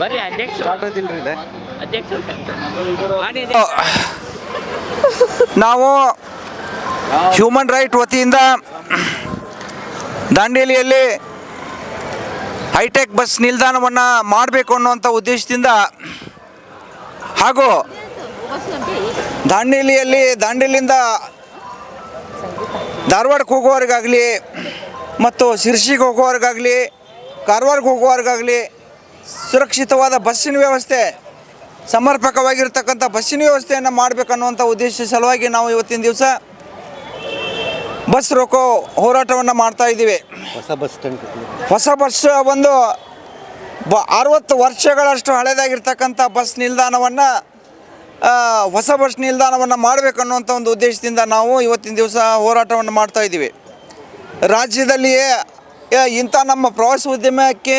ಬರ್ರಿ ಅಧ್ಯಕ್ಷ ನಾವು ಹ್ಯೂಮನ್ ರೈಟ್ ವತಿಯಿಂದ ದಾಂಡೇಲಿಯಲ್ಲಿ ಹೈಟೆಕ್ ಬಸ್ ನಿಲ್ದಾಣವನ್ನು ಮಾಡಬೇಕು ಅನ್ನುವಂಥ ಉದ್ದೇಶದಿಂದ ಹಾಗೂ ದಾಂಡೇಲಿಯಲ್ಲಿ ದಾಂಡೇಲಿಯಿಂದ ಧಾರವಾಡಕ್ಕೆ ಹೋಗುವವರಿಗಾಗಲಿ ಮತ್ತು ಶಿರ್ಸಿಗೆ ಹೋಗುವವರಿಗಾಗಲಿ ಕಾರವಾರಕ್ಕೆ ಹೋಗುವವರಿಗಾಗಲಿ ಸುರಕ್ಷಿತವಾದ ಬಸ್ಸಿನ ವ್ಯವಸ್ಥೆ ಸಮರ್ಪಕವಾಗಿರ್ತಕ್ಕಂಥ ಬಸ್ಸಿನ ವ್ಯವಸ್ಥೆಯನ್ನು ಮಾಡಬೇಕನ್ನುವಂಥ ಉದ್ದೇಶ ಸಲುವಾಗಿ ನಾವು ಇವತ್ತಿನ ದಿವಸ ಬಸ್ ರೋಕೋ ಹೋರಾಟವನ್ನು ಮಾಡ್ತಾ ಇದ್ದೀವಿ. ಹೊಸ ಬಸ್ ಸ್ಟ್ಯಾಂಡ್ ಹೊಸ ಬಸ್ ಒಂದು ಬ ಅರವತ್ತು ವರ್ಷಗಳಷ್ಟು ಹಳೆಯದಾಗಿರ್ತಕ್ಕಂಥ ಬಸ್ ನಿಲ್ದಾಣವನ್ನು ಹೊಸ ಬಸ್ ನಿಲ್ದಾಣವನ್ನು ಮಾಡಬೇಕನ್ನುವಂಥ ಒಂದು ಉದ್ದೇಶದಿಂದ ನಾವು ಇವತ್ತಿನ ದಿವಸ ಹೋರಾಟವನ್ನು ಮಾಡ್ತಾ ಇದ್ದೀವಿ. ರಾಜ್ಯದಲ್ಲಿಯೇ ಇಂಥ ನಮ್ಮ ಪ್ರವಾಸೋದ್ಯಮಕ್ಕೆ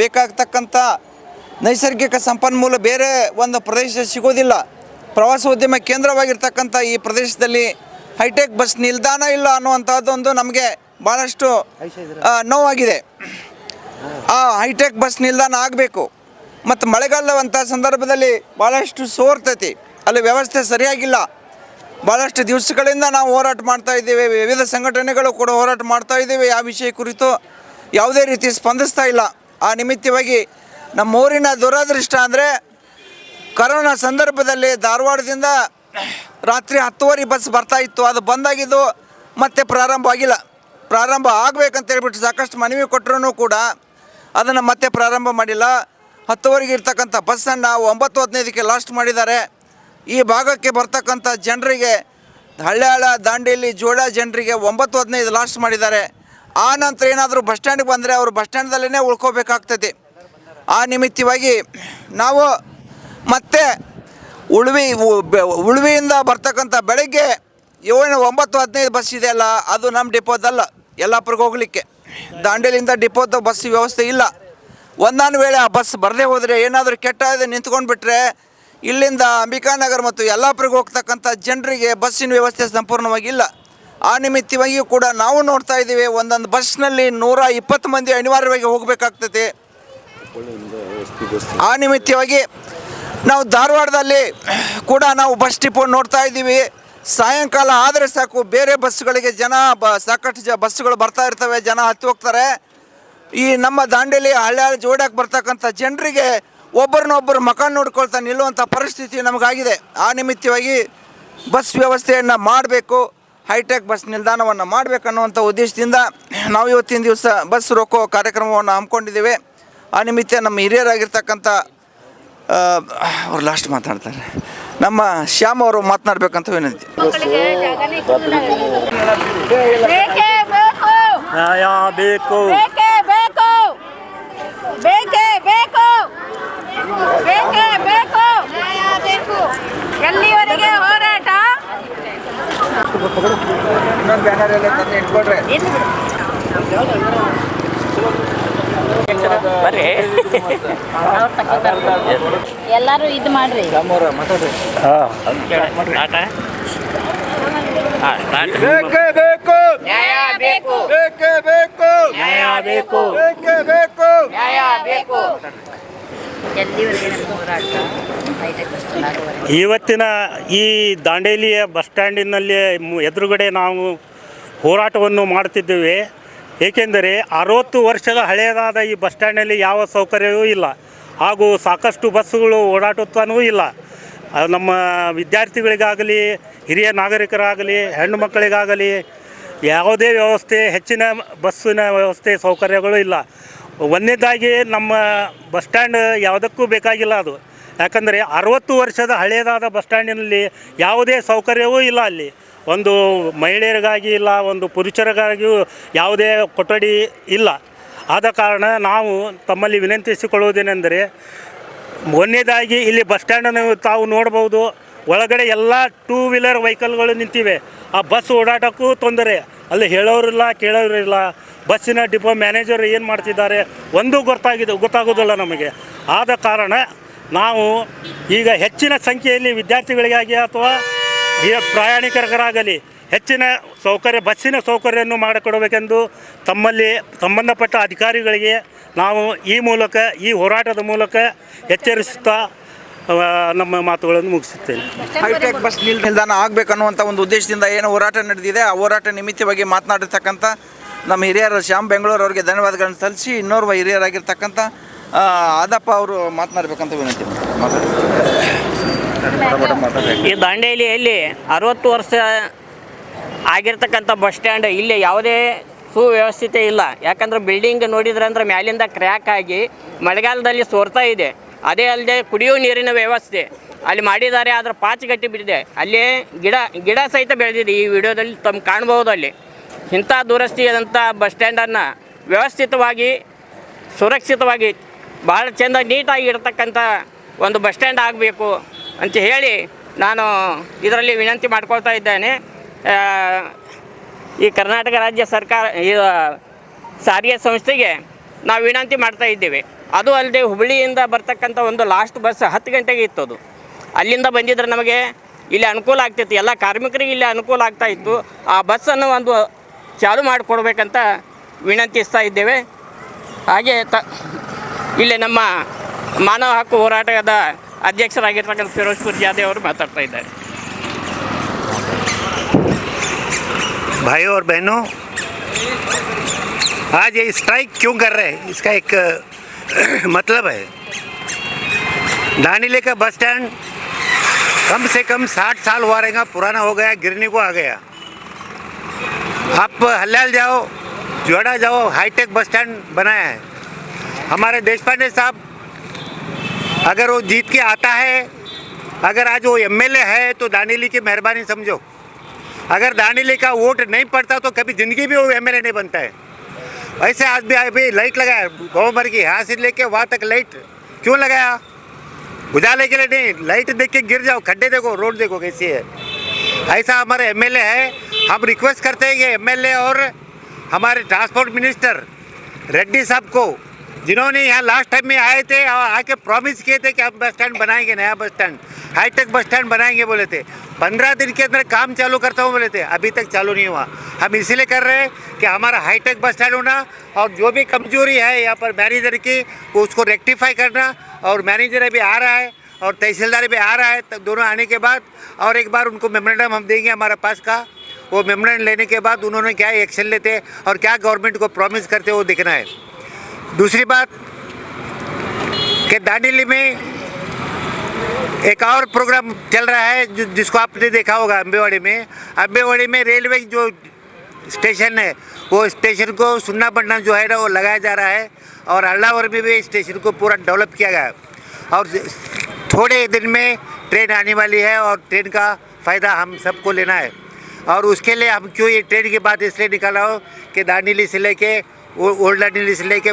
ಬೇಕಾಗ್ತಕ್ಕಂಥ ನೈಸರ್ಗಿಕ ಸಂಪನ್ಮೂಲ ಬೇರೆ ಒಂದು ಪ್ರದೇಶ ಸಿಗೋದಿಲ್ಲ. ಪ್ರವಾಸೋದ್ಯಮ ಕೇಂದ್ರವಾಗಿರ್ತಕ್ಕಂಥ ಈ ಪ್ರದೇಶದಲ್ಲಿ ಹೈಟೆಕ್ ಬಸ್ ನಿಲ್ದಾಣ ಇಲ್ಲ ಅನ್ನುವಂಥದ್ದೊಂದು ನಮಗೆ ಭಾಳಷ್ಟು ನೋವಾಗಿದೆ. ಆ ಹೈಟೆಕ್ ಬಸ್ ನಿಲ್ದಾಣ ಆಗಬೇಕು. ಮತ್ತು ಮಳೆಗಾಲವಂಥ ಸಂದರ್ಭದಲ್ಲಿ ಭಾಳಷ್ಟು ಸೋರ್ತೈತಿ. ಅಲ್ಲಿ ವ್ಯವಸ್ಥೆ ಸರಿಯಾಗಿಲ್ಲ. ಭಾಳಷ್ಟು ದಿವಸಗಳಿಂದ ನಾವು ಹೋರಾಟ ಮಾಡ್ತಾ ಇದ್ದೇವೆ. ವಿವಿಧ ಸಂಘಟನೆಗಳು ಕೂಡ ಹೋರಾಟ ಮಾಡ್ತಾ ಇದ್ದೇವೆ. ಆ ವಿಷಯ ಕುರಿತು ಯಾವುದೇ ರೀತಿ ಸ್ಪಂದಿಸ್ತಾ ಇಲ್ಲ. ಆ ನಿಮಿತ್ತವಾಗಿ ನಮ್ಮ ಊರಿನ ದುರದೃಷ್ಟ ಅಂದರೆ ಕರೋನಾ ಸಂದರ್ಭದಲ್ಲಿ ಧಾರವಾಡದಿಂದ ರಾತ್ರಿ ಹತ್ತುವರೆ ಬಸ್ ಬರ್ತಾ ಇತ್ತು. ಅದು ಬಂದಾಗಿದ್ದು ಮತ್ತೆ ಪ್ರಾರಂಭ ಆಗಿಲ್ಲ. ಪ್ರಾರಂಭ ಆಗಬೇಕಂತ ಹೇಳ್ಬಿಟ್ಟು ಸಾಕಷ್ಟು ಮನವಿ ಕೊಟ್ಟರೂ ಕೂಡ ಅದನ್ನು ಮತ್ತೆ ಪ್ರಾರಂಭ ಮಾಡಿಲ್ಲ. ಹತ್ತುವರೆಗೆ ಇರ್ತಕ್ಕಂಥ ಬಸ್ಸನ್ನು ಒಂಬತ್ತು ಹದಿನೈದಕ್ಕೆ ಲಾಸ್ಟ್ ಮಾಡಿದ್ದಾರೆ. ಈ ಭಾಗಕ್ಕೆ ಬರ್ತಕ್ಕಂಥ ಜನರಿಗೆ ಹಳ್ಳ್ಯಾಳ ದಾಂಡೇಲಿ ಜೋಡ ಜನರಿಗೆ ಒಂಬತ್ತು ಹದಿನೈದು ಲಾಸ್ಟ್ ಮಾಡಿದ್ದಾರೆ. ಆ ನಂತರ ಏನಾದರೂ ಬಸ್ ಸ್ಟ್ಯಾಂಡ್ಗೆ ಬಂದರೆ ಅವರು ಬಸ್ ಸ್ಟ್ಯಾಂಡ್ದಲ್ಲೇ ಉಳ್ಕೋಬೇಕಾಗ್ತದೆ. ಆ ನಿಮಿತ್ತವಾಗಿ ನಾವು ಮತ್ತೆ ಉಳ್ವಿ ಉಳ್ವಿಯಿಂದ ಬರ್ತಕ್ಕಂಥ ಬೆಳಗ್ಗೆ ಏಳು ಒಂಬತ್ತು ಹದಿನೈದು ಬಸ್ ಇದೆಯಲ್ಲ ಅದು ನಮ್ಮ ಡಿಪೋದಲ್ಲ ಯಲ್ಲಾಪುರಕ್ಕೆ ಹೋಗಲಿಕ್ಕೆ. ದಾಂಡೇಲಿಯಿಂದ ಡಿಪೋದ ಬಸ್ ವ್ಯವಸ್ಥೆ ಇಲ್ಲ. ಒಂದೊಂದು ವೇಳೆ ಆ ಬಸ್ ಬರದೇ ಹೋದರೆ ಏನಾದರೂ ಕೆಟ್ಟ ನಿಂತ್ಕೊಂಡು ಬಿಟ್ಟರೆ ಇಲ್ಲಿಂದ ಅಂಬಿಕಾನಗರ್ ಮತ್ತು ಯಲ್ಲಾಪುರಕ್ಕೆ ಹೋಗ್ತಕ್ಕಂಥ ಜನರಿಗೆ ಬಸ್ಸಿನ ವ್ಯವಸ್ಥೆ ಸಂಪೂರ್ಣವಾಗಿಲ್ಲ ಆ ನಿಮಿತ್ತವಾಗಿಯೂ ಕೂಡ ನಾವು ನೋಡ್ತಾ ಇದ್ದೀವಿ, ಒಂದೊಂದು ಬಸ್ನಲ್ಲಿ ನೂರ ಇಪ್ಪತ್ತು ಮಂದಿ ಅನಿವಾರ್ಯವಾಗಿ ಹೋಗಬೇಕಾಗ್ತದೆ. ಆ ನಿಮಿತ್ತವಾಗಿ ನಾವು ಧಾರವಾಡದಲ್ಲಿ ಕೂಡ ನಾವು ಬಸ್ ಡಿಪೋ ನೋಡ್ತಾ ಇದ್ದೀವಿ. ಸಾಯಂಕಾಲ ಆದರೆ ಸಾಕು, ಬೇರೆ ಬಸ್ಗಳಿಗೆ ಜನ ಬ, ಸಾಕಷ್ಟು ಜ ಬಸ್ಸುಗಳು ಬರ್ತಾ ಇರ್ತವೆ, ಜನ ಹತ್ತಿ ಹೋಗ್ತಾರೆ. ಈ ನಮ್ಮ ದಾಂಡೇಲಿ ಹಳ್ಳಿ ಜೋಡಕ್ಕೆ ಬರ್ತಕ್ಕಂಥ ಜನರಿಗೆ ಒಬ್ಬರನ್ನೊಬ್ಬರು ಮಕ ನೋಡ್ಕೊಳ್ತಾ ನಿಲ್ಲುವಂಥ ಪರಿಸ್ಥಿತಿ ನಮಗಾಗಿದೆ. ಆ ನಿಮಿತ್ತವಾಗಿ ಬಸ್ ವ್ಯವಸ್ಥೆಯನ್ನು ಮಾಡಬೇಕು ಹೈಟೆಕ್ ಬಸ್ ನಿಲ್ದಾಣವನ್ನು ಮಾಡಬೇಕನ್ನುವಂಥ ಉದ್ದೇಶದಿಂದ ನಾವು ಇವತ್ತಿನ ದಿವಸ ಬಸ್ ರೋಕೋ ಕಾರ್ಯಕ್ರಮವನ್ನು ಹಮ್ಮಿಕೊಂಡಿದ್ದೇವೆ. ಆ ನಿಮಿತ್ತ ನಮ್ಮ ಹಿರಿಯರಾಗಿರ್ತಕ್ಕಂಥ ಅವ್ರು ಲಾಸ್ಟ್ ಮಾತಾಡ್ತಾರೆ. ನಮ್ಮ ಶ್ಯಾಮ್ ಅವರು ಮಾತನಾಡ್ಬೇಕಂತ ವಿನಂತಿ. ಬೇಕೇ ಬೇಕು. ಬೇಕು ಬೇಕೇ. ಬೇಕು ಎಲ್ಲಿವರೆಗೆ ಹೋರಾಟ? ಬರ್ರಿ. ಎಲ್ಲರೂ ಇದು ಮಾಡ್ರಿ. ಬೇಕೇ ಬೇಕು. ನ್ಯಾಯ ಬೇಕು. ಬೇಕೇ ಬೇಕು. ನ್ಯಾಯ ಬೇಕು. ಬೇಕೇ ಬೇಕು. ನ್ಯಾಯ ಬೇಕು. ಇವತ್ತಿನ ಈ ದಾಂಡೇಲಿಯ ಬಸ್ ಸ್ಟ್ಯಾಂಡಿನಲ್ಲಿ ಎದುರುಗಡೆ ನಾವು ಹೋರಾಟವನ್ನು ಮಾಡುತ್ತಿದ್ದೇವೆ. ಏಕೆಂದರೆ ಅರವತ್ತು ವರ್ಷದ ಹಳೆಯದಾದ ಈ ಬಸ್ ಸ್ಟ್ಯಾಂಡಲ್ಲಿ ಯಾವ ಸೌಕರ್ಯವೂ ಇಲ್ಲ. ಹಾಗೂ ಸಾಕಷ್ಟು ಬಸ್ಸುಗಳು ಓಡಾಟುತ್ತಾನೂ ಇಲ್ಲ. ನಮ್ಮ ವಿದ್ಯಾರ್ಥಿಗಳಿಗಾಗಲಿ, ಹಿರಿಯ ನಾಗರಿಕರಾಗಲಿ, ಹೆಣ್ಣು ಮಕ್ಕಳಿಗಾಗಲಿ ಯಾವುದೇ ವ್ಯವಸ್ಥೆ, ಹೆಚ್ಚಿನ ಬಸ್ಸಿನ ವ್ಯವಸ್ಥೆ ಸೌಕರ್ಯಗಳು ಇಲ್ಲ. ಒಂದನೇದಾಗಿ ನಮ್ಮ ಬಸ್ ಸ್ಟ್ಯಾಂಡ್ ಯಾವುದಕ್ಕೂ ಬೇಕಾಗಿಲ್ಲ ಅದು. ಯಾಕಂದರೆ ಅರವತ್ತು ವರ್ಷದ ಹಳೆಯದಾದ ಬಸ್ ಸ್ಟ್ಯಾಂಡಿನಲ್ಲಿ ಯಾವುದೇ ಸೌಕರ್ಯವೂ ಇಲ್ಲ ಅಲ್ಲಿ. ಒಂದು ಮಹಿಳೆಯರಿಗಾಗಿ ಇಲ್ಲ, ಒಂದು ಪುರುಷರಿಗಾಗಿಯೂ ಯಾವುದೇ ಕೊಠಡಿ ಇಲ್ಲ. ಆದ ಕಾರಣ ನಾವು ತಮ್ಮಲ್ಲಿ ವಿನಂತಿಸಿಕೊಳ್ಳುವುದೇನೆಂದರೆ, ಒಂದನೇದಾಗಿ ಇಲ್ಲಿ ಬಸ್ ಸ್ಟ್ಯಾಂಡನ್ನು ತಾವು ನೋಡ್ಬೋದು ಒಳಗಡೆ ಎಲ್ಲ ಟೂ ವೀಲರ್ ವೆಹಿಕಲ್ಗಳು ನಿಂತಿವೆ. ಆ ಬಸ್ ಓಡಾಟಕ್ಕೂ ತೊಂದರೆ. ಅಲ್ಲಿ ಹೇಳೋರಿಲ್ಲ, ಕೇಳೋರಿಲ್ಲ. ಬಸ್ಸಿನ ಡಿಪೋ ಮ್ಯಾನೇಜರ್ ಏನು ಮಾಡ್ತಿದ್ದಾರೆ? ಒಂದೂ ಗೊತ್ತಾಗಿದೆ, ಗೊತ್ತಾಗೋದಿಲ್ಲ ನಮಗೆ. ಆದ ಕಾರಣ ನಾವು ಈಗ ಹೆಚ್ಚಿನ ಸಂಖ್ಯೆಯಲ್ಲಿ ವಿದ್ಯಾರ್ಥಿಗಳಿಗಾಗಿ ಅಥವಾ ಈ ಪ್ರಯಾಣಿಕರಾಗಲಿ ಹೆಚ್ಚಿನ ಸೌಕರ್ಯ, ಬಸ್ಸಿನ ಸೌಕರ್ಯವನ್ನು ಮಾಡಿಕೊಡಬೇಕೆಂದು ತಮ್ಮಲ್ಲಿ ಸಂಬಂಧಪಟ್ಟ ಅಧಿಕಾರಿಗಳಿಗೆ ನಾವು ಈ ಮೂಲಕ, ಈ ಹೋರಾಟದ ಮೂಲಕ ಎಚ್ಚರಿಸುತ್ತಾ ನಮ್ಮ ಮಾತುಗಳನ್ನು ಮುಗಿಸುತ್ತೇನೆ. ಹೈಟೆಕ್ ಬಸ್ ನಿಲ್ದಾಣ ನಿಲ್ದಾಣ ಆಗಬೇಕನ್ನುವಂಥ ಒಂದು ಉದ್ದೇಶದಿಂದ ಏನು ಹೋರಾಟ ನಡೆದಿದೆ. ಆ ಹೋರಾಟ ನಿಮಿತ್ತವಾಗಿ ಮಾತನಾಡಿರ್ತಕ್ಕಂಥ ನಮ್ಮ ಹಿರಿಯರು ಶ್ಯಾಮ್ ಬೆಂಗಳೂರು ಅವರಿಗೆ ಧನ್ಯವಾದಗಳನ್ನು ಸಲ್ಲಿಸಿ ಇನ್ನೋರ್ವ ಹಿರಿಯರಾಗಿರ್ತಕ್ಕಂಥ ಆ, ಆದಪ್ಪ ಅವರು ಮಾತನಾಡಬೇಕಂತ ವಿನಂತಿ ಈ ದಾಂಡೇಲಿಯಲ್ಲಿ ಅರವತ್ತು ವರ್ಷ ಆಗಿರ್ತಕ್ಕಂಥ ಬಸ್ ಸ್ಟ್ಯಾಂಡ್ ಇಲ್ಲಿ ಯಾವುದೇ ಸುವ್ಯವಸ್ಥಿತೆ ಇಲ್ಲ. ಯಾಕಂದ್ರೆ ಬಿಲ್ಡಿಂಗ್ ನೋಡಿದ್ರೆ ಅಂದ್ರೆ ಮ್ಯಾಲಿಂದ ಕ್ರ್ಯಾಕ್ ಆಗಿ ಮಳೆಗಾಲದಲ್ಲಿ ಸೋರ್ತಾ ಇದೆ. ಅದೇ ಅಲ್ಲದೆ ಕುಡಿಯೋ ನೀರಿನ ವ್ಯವಸ್ಥೆ. ಅಲ್ಲಿ ಮಾಡಿದ್ದಾರೆ ಅದರ ಪಾಚಿ ಗಟ್ಟಿ ಬಿಟ್ಟಿದೆ ಅಲ್ಲಿ ಗಿಡ ಗಿಡ ಸಹಿತ ಬೆಳೆದಿದೆ ಈ ವಿಡಿಯೋದಲ್ಲಿ ತಮ್ಮ ಕಾಣಬಹುದು ಅಲ್ಲಿ. ಇಂಥ ದುರಸ್ತಿಯಾದಂಥ ಬಸ್ ಸ್ಟ್ಯಾಂಡನ್ನು ವ್ಯವಸ್ಥಿತವಾಗಿ, ಸುರಕ್ಷಿತವಾಗಿ ಭಾಳ ಚೆಂದ ನೀಟಾಗಿ ಇರತಕ್ಕಂಥ ಒಂದು ಬಸ್ ಸ್ಟ್ಯಾಂಡ್ ಆಗಬೇಕು ಅಂತ ಹೇಳಿ ನಾನು ಇದರಲ್ಲಿ ವಿನಂತಿ ಮಾಡ್ಕೊಳ್ತಾ ಇದ್ದೇನೆ. ಈ ಕರ್ನಾಟಕ ರಾಜ್ಯ ಸರ್ಕಾರ ಸಾರಿಗೆ ಸಂಸ್ಥೆಗೆ ನಾವು ವಿನಂತಿ ಮಾಡ್ತಾ ಇದ್ದೇವೆ. ಅದು ಅಲ್ಲದೆ ಹುಬ್ಬಳ್ಳಿಯಿಂದ ಬರ್ತಕ್ಕಂಥ ಒಂದು ಲಾಸ್ಟ್ ಬಸ್ ಹತ್ತು ಗಂಟೆಗೆ ಇತ್ತು ಅದು ಅಲ್ಲಿಂದ ಬಂದಿದ್ರೆ ನಮಗೆ ಇಲ್ಲಿ ಅನುಕೂಲ ಆಗ್ತಿತ್ತು ಎಲ್ಲ ಕಾರ್ಮಿಕರಿಗೆ ಇಲ್ಲಿ ಅನುಕೂಲ ಆಗ್ತಾ ಇತ್ತು ಆ ಬಸ್ಸನ್ನು ಒಂದು ಚಾಲು ಮಾಡಿಕೊಡ್ಬೇಕಂತ ವಿನಂತಿಸ್ತಾ ಇದ್ದೇವೆ ಹಾಗೆ ತ ಇಲ್ಲಿ ನಮ್ಮ ಮಾನವ ಹಕ್ಕು ಹೋರಾಟದ ಅಧ್ಯಕ್ಷರಾಗಿರ್ತಕ್ಕಂಥ ಫಿರೋಜ್ಪುರ್ ಜಾದೆ ಅವರು ಮಾತಾಡ್ತಾ ಇದ್ದಾರೆ भाइयों और बहनों आज ये स्ट्राइक क्यों कर रहे हैं इसका एक अ, मतलब है। दानीले का बस स्टैंड कम से कम साठ साल हुआ रहेगा, पुराना हो गया, गिरने को आ गया। आप हल्याल जाओ, जोड़ा जाओ, हाईटेक बस स्टैंड बनाया है। हमारे देश पांडे साहब, अगर वो जीत के आता है, अगर आज वो एमएलए है तो दानिली की मेहरबानी समझो। अगर दानिली का वोट नहीं पड़ता तो कभी ज़िंदगी भी वो एम नहीं बनता है। ऐसे आज भी अभी लाइट लगाया गाँव भर की यहाँ से लेके वहाँ तक लाइट क्यों लगाया? उजाले के लिए नहीं, लाइट देख के गिर जाओ, खड्डे देखो, रोड देखो कैसी है। ऐसा हमारे एमएलए है, हम रिक्वेस्ट करते हैं कि एमएलए और हमारे ट्रांसपोर्ट मिनिस्टर रेड्डी साहब को जिन्होंने यहाँ लास्ट टाइम में आए थे और आके प्रॉमिस किए थे कि हम बस स्टैंड बनाएँगे, नया bus stand hi tech bus stand बनाएँगे बोले थे। पंद्रह दिन के अंदर काम चालू करता हूँ बोले थे, अभी तक चालू नहीं हुआ। हम इसीलिए कर रहे हैं कि हमारा हाईटेक बस स्टैंड होना और जो भी कमज़ोरी है यहाँ पर मैनेजर की, उसको रेक्टिफाई करना और मैनेजर अभी आ रहा है और तहसीलदार भी आ रहा है, तब दोनों आने के बाद और एक बार उनको मेमोरेंडम हम देंगे हमारे पास का। वो मेमोरेंडम लेने के बाद उन्होंने क्या एक्शन लेते और क्या गवर्नमेंट को प्रॉमिस करते वो देखना है। दूसरी बात कि दांडेली में एक और प्रोग्राम चल रहा है जो, जिसको आपने देखा होगा अम्बेवाड़ी में। अम्बेवाड़ी में रेलवे जो स्टेशन है, वो स्टेशन को सुन्ना पन्ना जो है ना, वो लगाया जा रहा है और अल्लावर में भी स्टेशन को पूरा डेवलप किया गया और थोड़े दिन में ट्रेन आने वाली है और ट्रेन का फ़ायदा हम सबको लेना है। और उसके लिए हम क्यों ये ट्रेन की बात इसलिए निकाला हो कि दांडीली से लेके ओल्ड लाडनी से लेके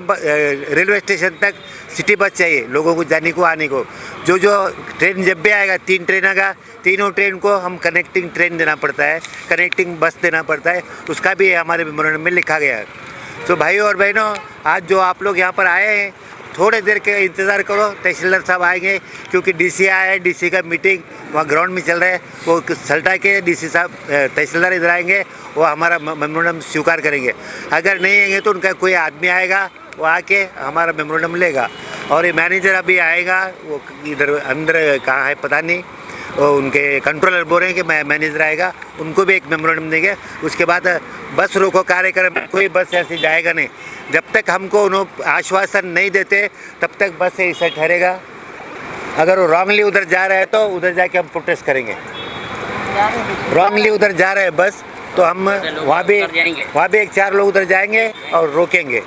रेलवे स्टेशन तक सिटी बस चाहिए लोगों को जाने को, आने को। जो जो ट्रेन जब भी आएगा, तीन ट्रेन आएगा, तीनों ट्रेन को हम कनेक्टिंग ट्रेन देना पड़ता है कनेक्टिंग बस देना पड़ता है। उसका भी हमारे मेमोरेंडम में लिखा गया है। तो भाई और बहनों, आज जो आप लोग यहाँ पर आए हैं थोड़े देर के इंतज़ार करो, तहसीलदार साहब आएँगे, क्योंकि डीसी आया है डीसी का मीटिंग वहाँ ग्राउंड में चल रहा है, वो सल्टा के डीसी साहब तहसीलदार इधर आएँगे, वो हमारा मेमोरेंडम स्वीकार करेंगे। अगर नहीं आएँगे तो उनका कोई आदमी आएगा, वो आके हमारा मेमोरेंडम लेगा। और ये मैनेजर अभी आएगा, वो इधर अंदर कहाँ है पता नहीं। उनके कंट्रोलर बोल रहे हैं कि मैं मैनेजर आएगा उनको भी एक मेमोरेंडम देंगे उसके बाद बस रोको कार्यक्रम कोई बस ऐसे जाएगा नहीं। जब तक हमको उन्होंने आश्वासन नहीं देते तब तक बस ऐसा ठहरेगा। अगर वो रॉन्गली उधर जा रहा है तो उधर जाके हम प्रोटेस्ट करेंगे। रॉन्गली उधर जा रहे हैं बस तो हम वहाँ भी वहाँ भी एक चार लोग उधर जाएँगे और रोकेंगे।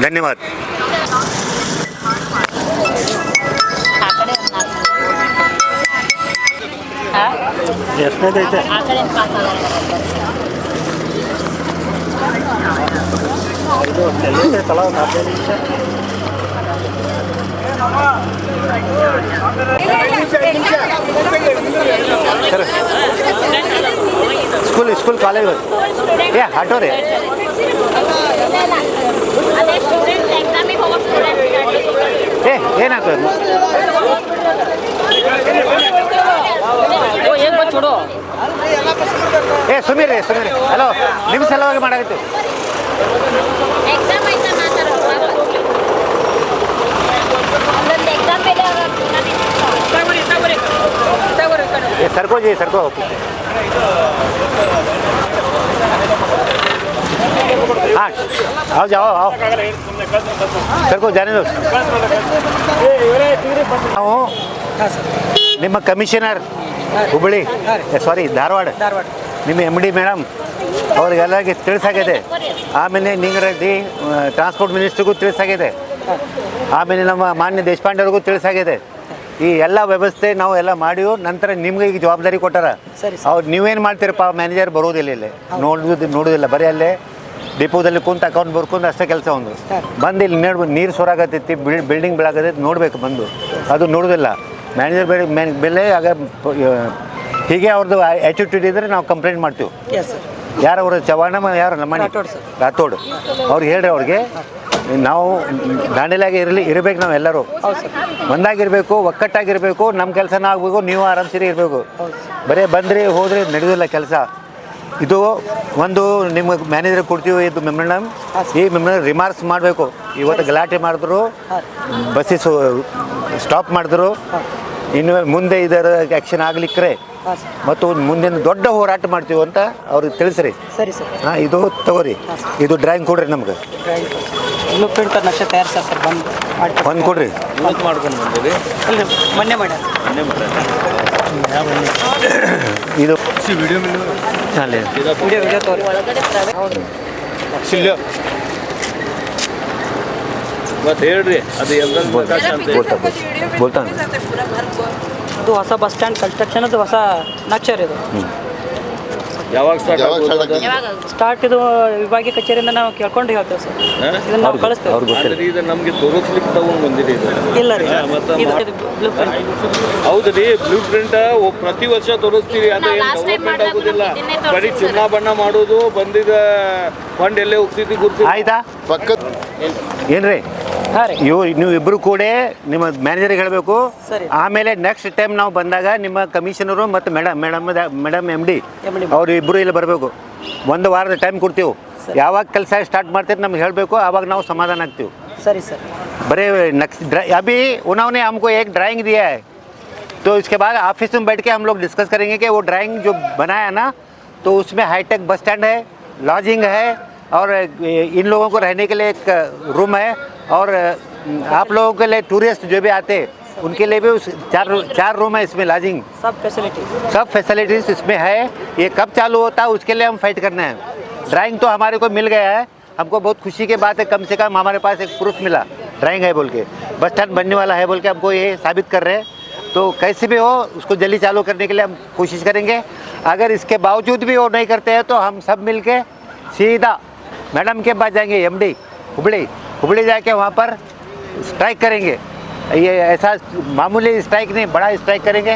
धन्यवाद। Jasne, dejte. School school college ये हटो रे ए ये ना कर ಸಲುವಾಗಿ ಮಾಡಾಕತ್ತೀವಿ ಸರ್ಕೋಜಿ ಸರ್ಕೋ ಹಾಂ ಹೌದು ಜಾವ ಸರ್ಕೋ ಜಾನಿ ನಾವು ನಿಮ್ಮ ಕಮಿಷನರ್ ಹುಬ್ಬಳ್ಳಿ ಸಾರಿ ಧಾರವಾಡ ಧಾರವಾಡ ನಿಮ್ಮ ಎಂ ಡಿ ಮೇಡಮ್ ಅವ್ರಿಗೆಲ್ಲರಿಗೆ ತಿಳಿಸಾಗಿದೆ. ಆಮೇಲೆ ನಿಂಗರೆಡ್ಡಿ ಟ್ರಾನ್ಸ್ಪೋರ್ಟ್ ಮಿನಿಸ್ಟ್ರಿಗೂ ತಿಳಿಸಾಗಿದೆ. ಆಮೇಲೆ ನಮ್ಮ ಮಾನ್ಯ ದೇಶಪಾಂಡೆ ಅವ್ರಿಗೂ ತಿಳಿಸಾಗಿದೆ. ಈ ಎಲ್ಲ ವ್ಯವಸ್ಥೆ ನಾವು ಎಲ್ಲ ಮಾಡಿವು ನಂತರ ನಿಮ್ಗೆ ಈಗ ಜವಾಬ್ದಾರಿ ಕೊಟ್ಟಾರ. ಅವ್ರು ನೀವೇನು ಮಾಡ್ತೀರಪ್ಪ ಮ್ಯಾನೇಜರ್ ಬರೋದಿಲ್ಲ ಇಲ್ಲಿ. ನೋಡೋದು ನೋಡೋದಿಲ್ಲ. ಬರೀ ಅಲ್ಲೇ ಡಿಪೋದಲ್ಲಿ ಕುಂತ ಅಕೌಂಟ್ ಬರ್ಕೊಂಡು ಅಷ್ಟೇ ಕೆಲಸ ಒಂದು. ಬಂದು ಇಲ್ಲಿ ನೋಡ್ಬೋದು ನೀರು ಸೊರಾಗತ್ತೈತಿ ಬಿಲ್ಡಿಂಗ್ ಬೆಳಗತ್ತೈತಿ ನೋಡಬೇಕು ಬಂದು. ಅದು ನೋಡೋದಿಲ್ಲ. ಮ್ಯಾನೇಜರ್ ಬೆಳೆ ಮ್ಯಾನ್ ಬೆಲೆ ಆಗ ಹೀಗೆ ಅವ್ರದ್ದು ಆ್ಯಟಿಟ್ಯೂಡ್ ಇದ್ದರೆ ನಾವು ಕಂಪ್ಲೇಂಟ್ ಮಾಡ್ತೀವಿ. ಯಾರು ಅವರು ಚವಾಣ ಯಾರು? ನಮ್ಮ ರಾಥೋಡ್ ಅವ್ರಿಗೆ ಹೇಳ್ರಿ ಅವ್ರಿಗೆ ನಾವು ದಾಂಡೇಲಾಗಿ ಇರಲಿ ಇರಬೇಕು ನಾವು ಎಲ್ಲರೂ. ಒಂದಾಗಿರಬೇಕು ಒಕ್ಕಟ್ಟಾಗಿರಬೇಕು ನಮ್ಮ ಕೆಲಸನ ಆಗಬೇಕು ನೀವು ಆರಾಮ್ಸಿರಿ ಇರಬೇಕು. ಬರೀ ಬಂದ್ರಿ ಹೋದ್ರಿ ನಡೆಯೋದಿಲ್ಲ ಕೆಲಸ. ಇದು ಒಂದು ನಿಮಗೆ ಮ್ಯಾನೇಜರ್ ಕೊಡ್ತೀವಿ ಇದು ಮೆಮೊರಂ ಈ ಮೆಮೊರಂ ರಿಮಾರ್ಕ್ಸ್ ಮಾಡಬೇಕು. ಇವತ್ತು ಗಲಾಟೆ ಮಾಡಿದ್ರು. ಬಸ್ಸಿಸು ಸ್ಟಾಪ್ ಮಾಡಿದ್ರು. ಇನ್ನು ಮುಂದೆ ಇದರ ಆ್ಯಕ್ಷನ್ ಆಗ್ಲಿಕ್ಕರೆ ಮತ್ತು ಮುಂದಿನ ದೊಡ್ಡ ಹೋರಾಟ ಮಾಡ್ತೀವಿ ಅಂತ ಅವ್ರಿಗೆ ತಿಳಿಸ್ರಿ. ಸರಿ ಸರ್. ಹಾಂ ಇದು ತಗೋರಿ. ಇದು ಡ್ರಾಯಿಂಗ್ ಕೊಡ್ರಿ ನಮ್ಗೆ. ಬ್ಲೂ ಪ್ರಿಂಟ್ ನಕ್ಷೆ ತಯಾರಿಸ ಸರ್. ಬಂದು ಮಾಡಿ ಒಂದು ಕೊಡ್ರಿ. ಅಲ್ಲ ಮೊನ್ನೆ ಮಾಡ್ಯಾರ. ಇದು ಅಲ್ಲೇ ವಿಡಿಯೋ ವಿಡಿಯೋ ತೋರಿ. ಮತ್ತೆ ಹೇಳ್ರಿ ಅದು ಎಲ್ಲ ಬೋಲ್ತಾನೆ ಬೋಲ್ತಾ ಅದು ಹೊಸ ಬಸ್ ಸ್ಟ್ಯಾಂಡ್ ಕನ್ಸ್ಟ್ರಕ್ಷನ್ ಅದು ಹೊಸ ನಕ್ಷರ್ ಇದು. ಯಾವಾಗ ಸ್ಟಾರ್ಟ್ ಆಗೋದು ಸ್ಟಾರ್ಟ್ ಇದು ವಿಭಾಗೀಯ ಕಚೇರಿಯಿಂದ ನಾವು ಕೇಳ್ಕೊಂಡು ಹೇಳ್ತೇವೆ ಸರ್. ಇದನ್ನ ನಾವು ಕಳಿಸ್ತೇವೆ. ಅವ್ರಿಗೆ ಇದು ನಮ್ಗೆ ತೋರಿಸ್ಲಿಕ್ಕೆ ತಗೊಂಡ್ ಬಂದಿರಿ ಇದು. ಇಲ್ಲ ರೀ. ಹಾ, ಮತ್ತೆ ಇದು ಇದು ಬ್ಲೂ ಪ್ರಿಂಟ್ ಹೌದು ರೀ ಬ್ಲೂ ಪ್ರಿಂಟ್ ಪ್ರತಿ ವರ್ಷ ತೋರಿಸ್ತೀರಿ ಅದೇ ಏನು last time ಡೆವಲಪ್ಮೆಂಟ್ ಮಾಡ್ದಾಗ ಆಗುದಿಲ್ಲ. ಇದನ್ನೇ ಬರೀ ತೋರಿಸ್ತೀವಿ ಬಣ್ಣ ಮಾಡೋದು ಬಂದಿದ ಫಂಡ್ ಎಲ್ಲೇ ಹೋಗ್ತಿದ್ದು ಗುರ್ತಿ ಆಯ್ತಾ? ಏನ್ರಿ? ಹಾಂ ರೀ ಇವು ನೀವು ಇಬ್ಬರು ಕೂಡ ನಿಮ್ಮ ಮ್ಯಾನೇಜರ್ಗೆ ಹೇಳಬೇಕು ಸರಿ. ಆಮೇಲೆ ನೆಕ್ಸ್ಟ್ ಟೈಮ್ ನಾವು ಬಂದಾಗ ನಿಮ್ಮ ಕಮಿಷನರು ಮತ್ತು madam madam madam M D MD. ಅವರು ಇಬ್ಬರು ಇಲ್ಲಿ ಬರಬೇಕು ಒಂದು ವಾರದ ಟೈಮ್ ಕೊಡ್ತೀವಿ ಯಾವಾಗ ಕೆಲಸ ಸ್ಟಾರ್ಟ್ ಮಾಡ್ತೀರಿ ನಮ್ಗೆ ಹೇಳಬೇಕು ಆವಾಗ ನಾವು ಸಮಾಧಾನ ಆಗ್ತೀವಿ ಸರಿ ಸರ್ बड़े नक्श ड्रा- अभी उन्होंने हमको एक ड्राइंग दिया है तो इसके बाद ऑफिस में बैठ के हम लोग डिस्कस करेंगे कि वो ड्राइंग जो बनाया ना तो उसमें हाईटेक बस स्टैंड है लॉजिंग है और इन लोगों को रहने के लिए एक रूम है और आप लोगों के लिए टूरिस्ट जो भी आते हैं उनके लिए भी उस चार चार रूम है इसमें लॉजिंग सब फैसिलिटी सब फैसिलिटीज़ इसमें है। ये कब चालू होता है उसके लिए हम फाइट करना है। ड्राइंग तो हमारे को मिल गया है। हमको बहुत खुशी की बात है कम से कम हमारे पास एक प्रूफ मिला ड्राइंग है बोल के। बस स्टैंड बनने वाला है बोल के हमको ये साबित कर रहे हैं। तो कैसे भी हो उसको जल्दी चालू करने के लिए हम कोशिश करेंगे। अगर इसके बावजूद भी वो नहीं करते हैं तो हम सब मिल सीधा मैडम के पास जाएंगे एम डी हुबड़ी हुबड़ी जाके वहाँ पर स्ट्राइक करेंगे ये ऐसा मामूली स्ट्राइक नहीं बड़ा स्ट्राइक करेंगे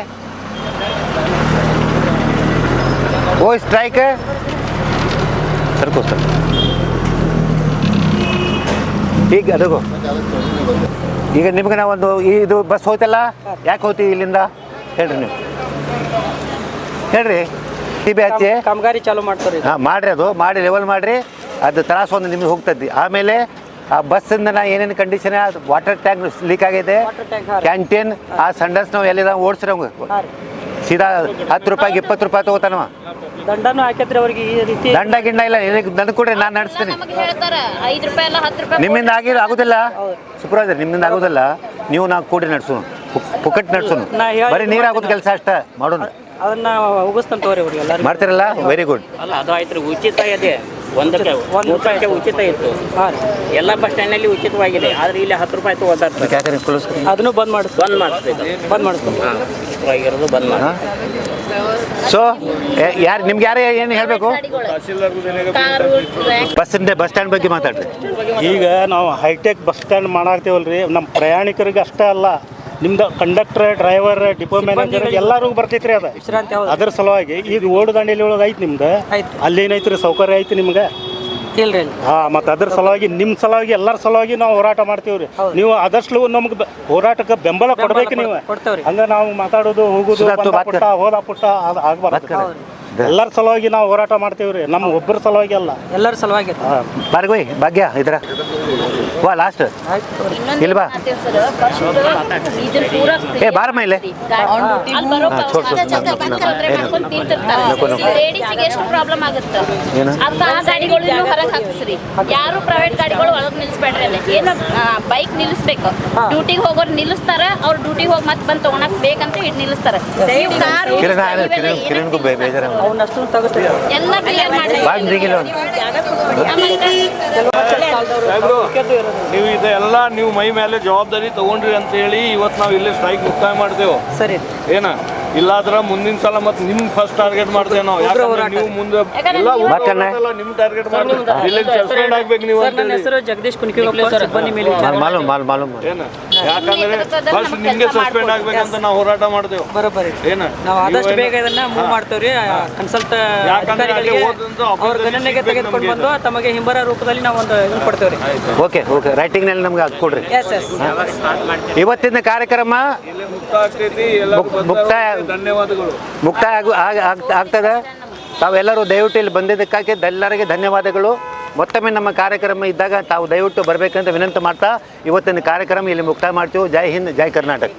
वो स्ट्राइक है सर को सर ಈಗ ಅದಕ್ಕೂ ಈಗ ನಿಮ್ಗೆ ನಾವೊಂದು ಈ- ಇದು ಬಸ್ ಹೋಯ್ತಲ್ಲ ಯಾಕೆ ಹೋಗ್ತೀವಿ ಇಲ್ಲಿಂದ ಹೇಳ್ರಿ ನೀವು ಹೇಳ್ರಿ ಟಿ ಬಿ ಹಚ್ಚಿ ಕಾಮಗಾರಿ ಚಾಲೂ ಮಾಡ್ತಾರೆ ಹಾಂ ಮಾಡಿರಿ ಅದು ಮಾಡಿ ಲೆವೆಲ್ ಮಾಡಿರಿ ಅದು ತ್ರಾಸು ಒಂದು ನಿಮಗೆ ಹೋಗ್ತದೆ. ಆಮೇಲೆ ಆ ಬಸ್ಸಿಂದ ನಾ ಏನೇನು ಕಂಡೀಷನ್ ವಾಟರ್ ಟ್ಯಾಂಕ್ ಲೀಕ್ ಆಗಿದೆ ಕ್ಯಾಂಟೀನ್ ಆ ಸಂಡಸ್ ನಾವು ಎಲ್ಲಿ ಓಡಿಸ್ರಿ ಅವ್ ಸೀದಾ ಹತ್ತು ರೂಪಾಯಿಗೆ ಇಪ್ಪತ್ತು ರೂಪಾಯಿ ತಗೋತಾನವ. ದಂಡನು ಹಾಕಿದ್ರೆ ಅವ್ರಿಗೆ ಈ ರೀತಿ. ದಂಡ ಗಿಂಡ ಇಲ್ಲ ನನಗೆ ಕೊಡ್ರಿ ನಾನು ನಡೆಸ್ತೀನಿ. ನಮಗೆ ಹೇಳ್ತಾರ ಐದು ರೂಪಾಯಿ ಅಲ್ಲ ಹತ್ತು ರೂಪಾಯಿ ನಿಮ್ಮಿಂದ ಆಗಿ ಆಗುದಿಲ್ಲ? ಸುಪ್ರಭಾತ್ ನಿಮ್ಮಿಂದ ಆಗುದಿಲ್ಲ? ನೀವು ನಾವು ಕೂಡಿ ನಡೆಸೋಣ ಪುಕ್ಕಟ್ ನಡ್ಸೋಣ ಬರೀ ನೀರು ಆಗೋದು ಕೆಲಸ ಅಷ್ಟ ಮಾಡೋಣ ಅದನ್ನ ಉಗಿಸ್ತಾನೆ ತಗೋರಿ ಅವ್ರಿಗೆ ಎಲ್ಲರಿಗೂ ಮಾಡ್ತಿರಲ್ಲ? ವೆರಿ ಗುಡ್ ಅಲ್ಲ ಅದು ಆಯ್ತು ಉಚಿತ ಇದೆ. ಒಂದಕ್ಕೆ ಒಂದು ಮೂರಕ್ಕೆ ಉಚಿತ ಇತ್ತು. ಹಾಂ ಎಲ್ಲ ಬಸ್ ಸ್ಟ್ಯಾಂಡ್ನಲ್ಲಿ ಉಚಿತವಾಗಿದೆ ಆದರೆ ಇಲ್ಲಿ ಹತ್ತು ರೂಪಾಯಿ ಕ್ಯಾಕರಿ ಪುಲಿಸ್ ಅದನ್ನು ಬಂದ್ ಮಾಡಿ ಬಂದ್ ಮಾಡಿಸ್ಬೇಕು. ಬಂದ್ ಮಾಡಿಸ್ಬೇಕು ಹಾಂ. ಬಂದ್ ಮಾಡಿ ಸೊ ಯಾರು ನಿಮ್ಗೆ ಯಾರು ಏನು ಹೇಳಬೇಕು? ಬಸ್ಸಿಂದ ಬಸ್ ಸ್ಟ್ಯಾಂಡ್ ಬಗ್ಗೆ ಮಾತಾಡ್ರಿ. ಈಗ ನಾವು ಹೈಟೆಕ್ ಬಸ್ ಸ್ಟ್ಯಾಂಡ್ ಮಾಡಾಕ್ತೇವಲ್ರಿ. ನಮ್ಮ ಪ್ರಯಾಣಿಕರಿಗೆ ಅಷ್ಟೇ ಅಲ್ಲ. ನಿಮ್ದು ಕಂಡಕ್ಟರ್ ಡ್ರೈವರ್ ಡಿಪೋ ಮ್ಯಾನೇಜರ್ ಎಲ್ಲರಿಗೂ ಬರ್ತೈತ್ರಿ ಅದ. ವಿಶ್ರಾಂತಿ ಹೌದು ಅದ್ರ ಸಲುವಾಗಿ ಈಗ ಓಡು ದಾಂಡೇಲಿ ಒಳಗೆ ಐತಿ ನಿಮ್ದು. ಆಯ್ತು. ಅಲ್ಲಿ ಏನೈತ್ರಿ ಸೌಕರ್ಯ ಐತಿ ನಿಮ್ಗೆ? ಇಲ್ರಿ ಇಲ್ಲ ಹಾಂ ಮತ್ತು ಅದ್ರ ಸಲುವಾಗಿ ನಿಮ್ಮ ಸಲುವಾಗಿ ಎಲ್ಲರ ಸಲುವಾಗಿ ನಾವು ಹೋರಾಟ ಮಾಡ್ತೀವ್ರಿ. ರೀ ನೀವು ಆದಷ್ಟು ನಮ್ಗೆ ಬೆ- ಹೋರಾಟಕ್ಕೆ ಬೆಂಬಲ ಕೊಡ್ಬೇಕು ನೀವು. ಕೊಡ್ತೇವ್ರಿ. ಹಂಗ ನಾವು ಮಾತಾಡೋದು ಹೋಗೋದು ಬಂದ ಪುಟ್ಟ ಹೋದ ಪುಟ್ಟ ಅದು ಆಗ್ಬಾರ್ದು. ಎಲ್ಲರ ಸಲುವಾಗಿ ನಾವು ಹೋರಾಟ ಮಾಡ್ತೀವ್ರಿ ನಮ್ಮ ಒಬ್ಬರ ಸಲುವಾಗಿ ಅಲ್ಲ. ಎಲ್ಲರ ಸಲುವಾಗಿ ಬಾರ್ಗೋಯ್ ಭಾಗ್ಯ ಇದ್ರ ವಾ ಲಾಸ್ಟ್ ಇಲ್ಲಿ ಬಾ. ಏ ಬಾರಮ್ಮ ಇಲ್ಲಿ. ಯಾರು ಪ್ರೈವೇಟ್ ಗಾಡಿಗಳು ಒಳಗೆ ನಿಲ್ಸ್ಬೇಡ್ರಿ ಅಲ್ಲಿ. ಏನು? ಬೈಕ್ ನಿಲ್ಲಿಸ್ಬೇಕು ಡ್ಯೂಟಿಗೆ ಹೋಗೋರು ನಿಲ್ಲಿಸ್ತಾರ ಅವ್ರು ಡ್ಯೂಟಿಗೆ ಹೋಗಿ ಮತ್ತೆ ಬಂದು ತಗೊಳಕ್ ಬೇಕಂತ ಇಟ್ಟು ನಿಲ್ಲಿಸ್ತಾರ ನೀವು ಕಾರು ಕಿರಣ್ ಆಯ್ತು, ಕಿರಣ್ ಕಿರಣ್ಗೂ ಬೇ ಬೇಜಾರ ಅವ್ನ ಅಷ್ಟು ತಗೋತೀವಿ ಎಲ್ಲ ಕ್ಲಿಯರ್ ಮಾಡಿ ನೀವು ಇದೆಲ್ಲ ನೀವು ಮೈ ಮೇಲೆ ಜವಾಬ್ದಾರಿ ತಗೊಂಡ್ರಿ ಅಂತ ಹೇಳಿ ಇವತ್ತು ನಾವು ಇಲ್ಲೇ ಸ್ಟ್ರೈಕ್ ಮುಕ್ತಾಯ ಮಾಡ್ತೇವೆ ಸರಿ ಏನ ಇಲ್ಲಾದ್ರ ಮುಂದಿನ ಸಲ ಮತ್ತೆ ನಿಮ್ ಫಸ್ಟ್ ಟಾರ್ಗೆಟ್ ಮಾಡ್ತೇವೆ ನಾವು ಯಾಕಂದ್ರೆ ನೀವು ಮುಂದೆ ಎಲ್ಲ. ನಿಮ್ ಟಾರ್ಗೆಟ್ ಮಾಡ್ತೀವಿ ಇಲ್ಲಿ ಸಸ್ಪೆಂಡ್ ಆಗ್ಬೇಕು ನೀವು ಸರ್ ನನ್ನ ಹೆಸರು ಜಗದೀಶ್ ಕುನ್ಕಿ ಸಿಬ್ಬಂದಿ ಮೇಲೆ ಮಾಲೂಮ್ ಏನ ಯಾಕಂದ್ರೆ ಫಸ್ಟ್ ನಿಮ್ಗೆ ಸಸ್ಪೆಂಡ್ ಆಗ್ಬೇಕಂತ ನಾವು ಹೋರಾಟ ಮಾಡ್ತೇವೆ. ಬರೋಬ್ಬರಿ. ಏನ? ನಾವು ಆದಷ್ಟು ಬೇಗ ಇದನ್ನ ಮೂವ್ ಮಾಡ್ತೇವ್ರಿ. ಕನ್ಸಲ್ಟ್ ಅವ್ರ ಗಣನೆಗೆ ತೆಗೆದುಕೊಂಡು ನಮ್ಗೆ ಬಂದು ತಮಗೆ ಹಿಂಬರ ರೂಪದಲ್ಲಿ ನಾವು ಒಂದು ಇದನ್ನ ಕೊಡ್ತೇವ್ರಿ. Okay okay. ರೈಟಿಂಗ್ನಲ್ಲಿ ನಮ್ಗೆ ಅದು ಕೊಡ್ರಿ. ಎಸ್ ಎಸ್ ಇವತ್ತಿನ ಕಾರ್ಯಕ್ರಮ ಮುಕ್ತಾಯ ಧನ್ಯವಾದಗಳು. ಮುಕ್ತಾಯ ಆಗು ಆಗ- ಆಗ್- ಆಗ್ತದೆ? ತಾವೆಲ್ಲರೂ ದಯವಿಟ್ಟು ಇಲ್ಲಿ ಬಂದಿದ್ದಕ್ಕಾಗಿ ಎಲ್ಲರಿಗೆ ಧನ್ಯವಾದಗಳು. ಮತ್ತೊಮ್ಮೆ ನಮ್ಮ ಕಾರ್ಯಕ್ರಮ ಇದ್ದಾಗ ತಾವು ದಯವಿಟ್ಟು ಬರಬೇಕಂತ ವಿನಂತಿ ಮಾಡ್ತಾ ಇವತ್ತಿನ ಕಾರ್ಯಕ್ರಮ ಇಲ್ಲಿ ಮುಕ್ತಾಯ ಮಾಡ್ತೀವಿ. ಜೈ ಹಿಂದ್, ಜೈ ಕರ್ನಾಟಕ.